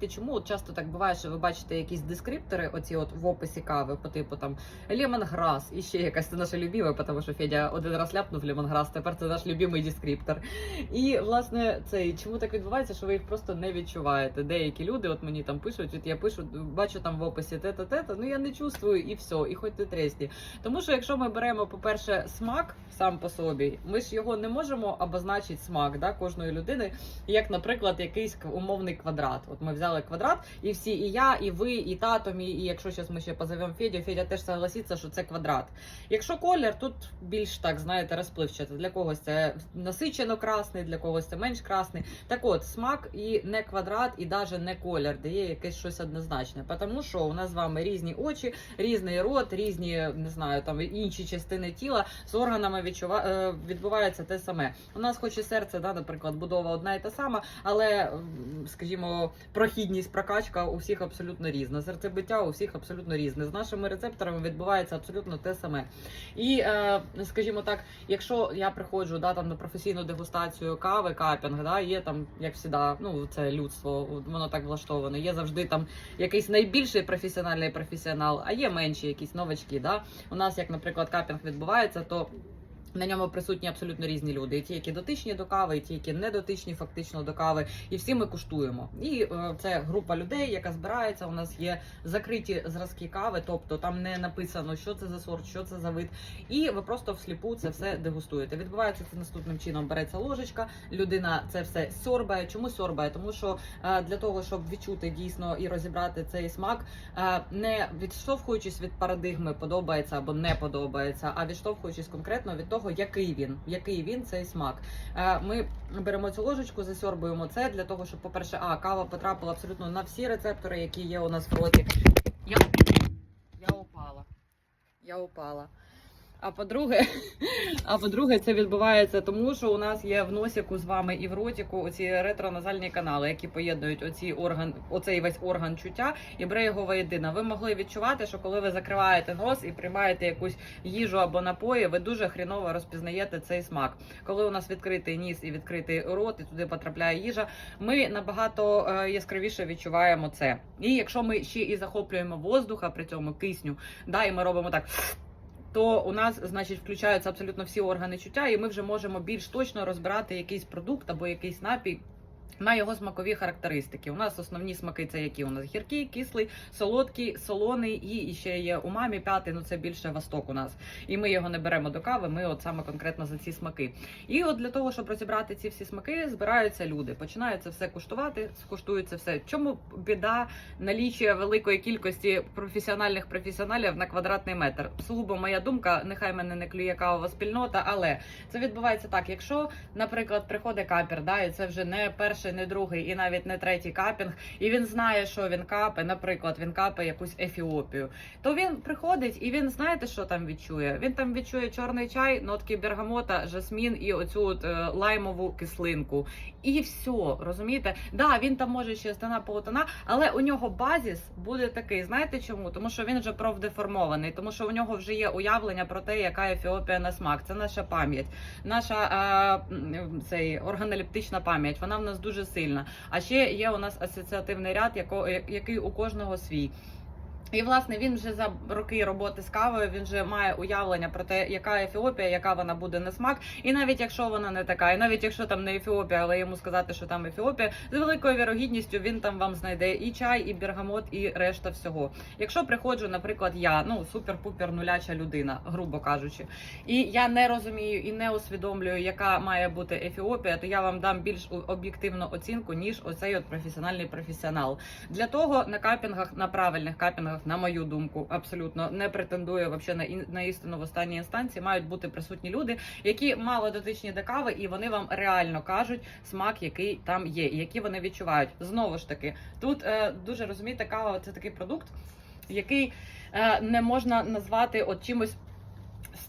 знаєте, чому от часто так буває, що ви бачите якісь дескриптори, оці от в описі кави, по типу там лемонграс, і ще якась це наша любима, тому що Федя один раз ляпнув лемонграс, тепер це наш любимий дескриптор. І власне цей чому так відбувається, що ви їх просто не відчуваєте. Деякі люди, от мені там пишуть, от я пишу, бачу там в описі те-та, те-та, ну я не чувствую і все, і хоч ти тресні. Тому що якщо ми беремо, по-перше, смак сам по собі, ми ж його не можемо обозначити смак да, кожної людини, як, наприклад, якийсь умовний квадрат. От ми взяли квадрат, і всі, і я, і ви, і тато мій, і якщо зараз ми ще позовемо Федю, Федя теж согласиться, що це квадрат. Якщо колір, тут більш так знаєте, розпливчато. Для когось це насичено красний, для когось це менш красний. Так от, смак і не квадрат, і навіть не колір, дає якесь щось однозначне. Тому що у нас з вами різні очі, різний рот, різні не знаю, там інші частини тіла з органами відчува... е, відбувається те саме. У нас, хоч і серце, да, наприклад, будова одна і та сама, але, скажімо, прохідність, прокачка у всіх абсолютно різна. Серцебиття у всіх абсолютно різне. З нашими рецепторами відбувається абсолютно те саме. І, е, скажімо так, якщо я приходжу да, там, на професійну дегустацію кави, капінг, да, є там, як завжди, ну це людство, воно так влаштоване. Є завжди там якийсь найбільший професіональний професіонал, а є менші якісь новачки. Да? У нас, як, наприклад, капінг відбувається, то на ньому присутні абсолютно різні люди. І ті, які дотичні до кави, і ті, які не дотичні фактично до кави. І всі ми куштуємо. І е, це група людей, яка збирається. У нас є закриті зразки кави, тобто там не написано, що це за сорт, що це за вид. І ви просто всліпу це все дегустуєте. Відбувається це наступним чином. Береться ложечка, людина це все сьорбає. Чому сьорбає? Тому що е, для того, щоб відчути дійсно і розібрати цей смак, е, не відштовхуючись від парадигми, подобається або не подобається, а відштовхуючись конкретно від того, який він, який він цей смак. Е, Ми беремо цю ложечку, засьорбуємо це для того, щоб, по-перше, а кава потрапила абсолютно на всі рецептори, які є у нас в роті. Я, я упала. Я упала. А по-друге, а по-друге, це відбувається тому, що у нас є в носіку з вами і в ротіку оці ретроназальні канали, які поєднують оці орган, оцей весь орган чуття і бере його воєдино. Ви могли відчувати, що коли ви закриваєте нос і приймаєте якусь їжу або напої, ви дуже хріново розпізнаєте цей смак. Коли у нас відкритий ніс і відкритий рот, і туди потрапляє їжа, ми набагато е, яскравіше відчуваємо це. І якщо ми ще і захоплюємо воздуха при цьому кисню, да, і ми робимо так. То у нас, значить, включаються абсолютно всі органи чуття, і ми вже можемо більш точно розбирати якийсь продукт або якийсь напій. На його смакові характеристики. У нас основні смаки це які у нас гіркий, кислий, солодкий, солоний і ще є умамі п'ятий. Ну це більше восток у нас. І ми його не беремо до кави. Ми от саме конкретно за ці смаки. І от для того, щоб розібрати ці всі смаки, збираються люди. Починають це все куштувати, скуштують це все. Чому біда налічує великої кількості професіональних професіоналів на квадратний метр? Сугубо моя думка, нехай мене не клює кавова спільнота, але це відбувається так. Якщо, наприклад, приходить капір, да, і це вже не перший, не другий і навіть не третій капінг, і він знає, що він капе, наприклад, він капе якусь ефіопію, то він приходить і він знаєте, що там відчує? Він там відчує чорний чай, нотки бергамота, жасмін і оцю от, е, лаймову кислинку. І все, розумієте? Да, він там може ще стана полутона, але у нього базіс буде такий. Знаєте чому? Тому що він вже профдеформований, тому що у нього вже є уявлення про те, яка Ефіопія на смак. Це наша пам'ять, наша е, цей органолептична пам'ять. Вона в нас дуже сильна. А ще є у нас асоціативний ряд, який у кожного свій. І власне він вже за роки роботи з кавою він вже має уявлення про те, яка Ефіопія, яка вона буде на смак. І навіть якщо вона не така, і навіть якщо там не Ефіопія, але йому сказати, що там Ефіопія, з великою вірогідністю він там вам знайде і чай, і бергамот, і решта всього. Якщо приходжу, наприклад, я ну супер-пупер нуляча людина, грубо кажучи, і я не розумію і не усвідомлюю, яка має бути Ефіопія, то я вам дам більш об'єктивну оцінку, ніж оцей от професіональний професіонал. Для того на капінгах, на правильних капінгах, на мою думку, абсолютно не претендує вообще на на істину в останній інстанції. Мають бути присутні люди, які мало дотичні до кави, і вони вам реально кажуть смак, який там є, і який вони відчувають. Знову ж таки, тут е, дуже розумієте, кава це такий продукт, який е, не можна назвати от чимось.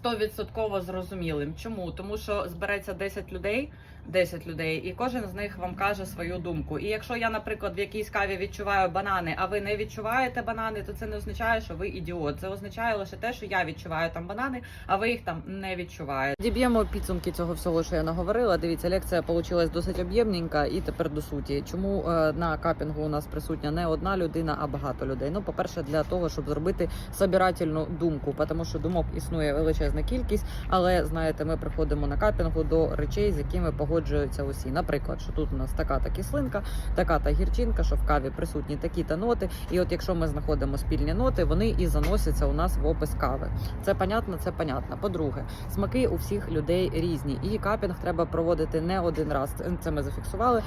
100% зрозумілим. Чому? Тому що збереться 10 людей, 10 людей, і кожен з них вам каже свою думку. І якщо я, наприклад, в якійсь каві відчуваю банани, а ви не відчуваєте банани, то це не означає, що ви ідіот. Це означає лише те, що я відчуваю там банани, а ви їх там не відчуваєте. Діб'ємо підсумки цього всього, що я наговорила. Дивіться, лекція вийшла досить об'ємненька і тепер до суті. Чому е, на капінгу у нас присутня не одна людина, а багато людей? Ну, по-перше, для того, щоб зробити собирательну думку, тому що думок існує величезна кількість, але знаєте, ми приходимо на капінгу до речей, з якими погоджуються усі. Наприклад, що тут у нас така та кислинка, така та гірчинка, що в каві присутні такі та ноти. І от якщо ми знаходимо спільні ноти, вони і заносяться у нас в опис кави. Це понятно, це понятно. По-друге, смаки у всіх людей різні, і капінг треба проводити не один раз. Це- ми зафіксували.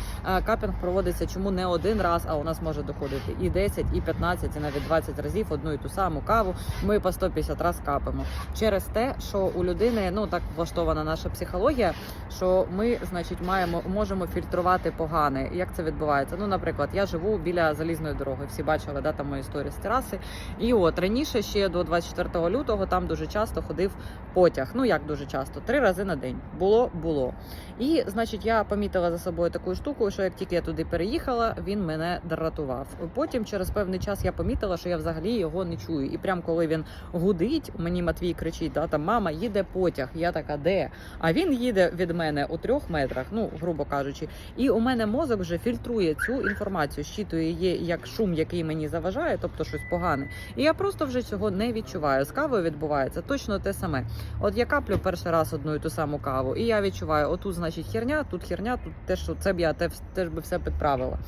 Капінг проводиться чому не один раз, а у нас може доходити і 10, і 15, і навіть 20 разів одну і ту саму каву. Ми по 150 раз капимо через те, що у людини ну так влаштована наша психологія, що ми, значить, маємо можемо фільтрувати погане. Як це відбувається? Ну, наприклад, я живу біля залізної дороги. Всі бачили да, там мої історії з тераси. І от раніше ще до 24 лютого там дуже часто ходив потяг. Ну як дуже часто, три рази на день. Було, було. І значить, я помітила за собою таку штуку, що як тільки я туди переїхала, він мене дратував. Потім, через певний час, я помітила, що я взагалі його не чую. І прям коли він гудить, мені Матвій кричить: да, там мама їде потяг. Я така, де? А він їде від мене у трьох метрах, ну грубо кажучи. І у мене мозок вже фільтрує цю інформацію, щитує її як шум, який мені заважає, тобто щось погане. І я просто вже цього не відчуваю. З кавою відбувається точно те саме. От я каплю перший раз одну і ту саму каву, і я відчуваю, отут, значить, херня, тут херня, тут те, що це б я те- теж би все підправила.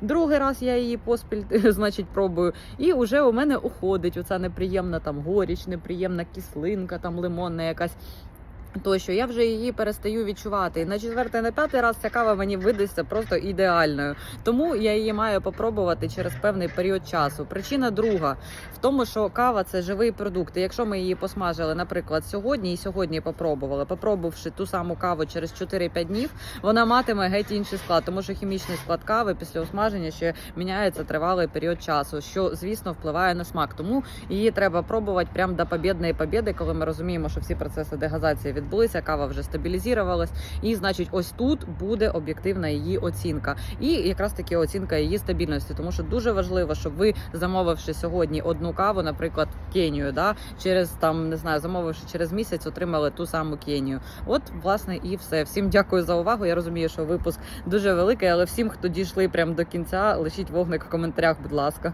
Другий раз я її поспіль, значить, пробую, і вже у мене уходить оця неприємна там горіч, неприємна кислинка, там лимонна якась. Тощо я вже її перестаю відчувати. І на четвертий, на п'ятий раз ця кава мені видасться просто ідеальною. Тому я її маю попробувати через певний період часу. Причина друга в тому, що кава це живий продукт. І якщо ми її посмажили, наприклад, сьогодні і сьогодні попробували, попробувавши ту саму каву через 4-5 днів, вона матиме геть інший склад, тому що хімічний склад кави після осмаження ще міняється тривалий період часу, що звісно впливає на смак. Тому її треба пробувати прямо до побєдної побєди, коли ми розуміємо, що всі процеси дегазації відбулися, кава вже стабілізувалась, і значить, ось тут буде об'єктивна її оцінка, і якраз таки оцінка її стабільності, тому що дуже важливо, щоб ви замовивши сьогодні одну каву, наприклад, Кенію, да через там не знаю, замовивши через місяць, отримали ту саму Кенію. От власне і все. Всім дякую за увагу. Я розумію, що випуск дуже великий, але всім, хто дійшли прямо до кінця, лишіть вогник в коментарях, будь ласка.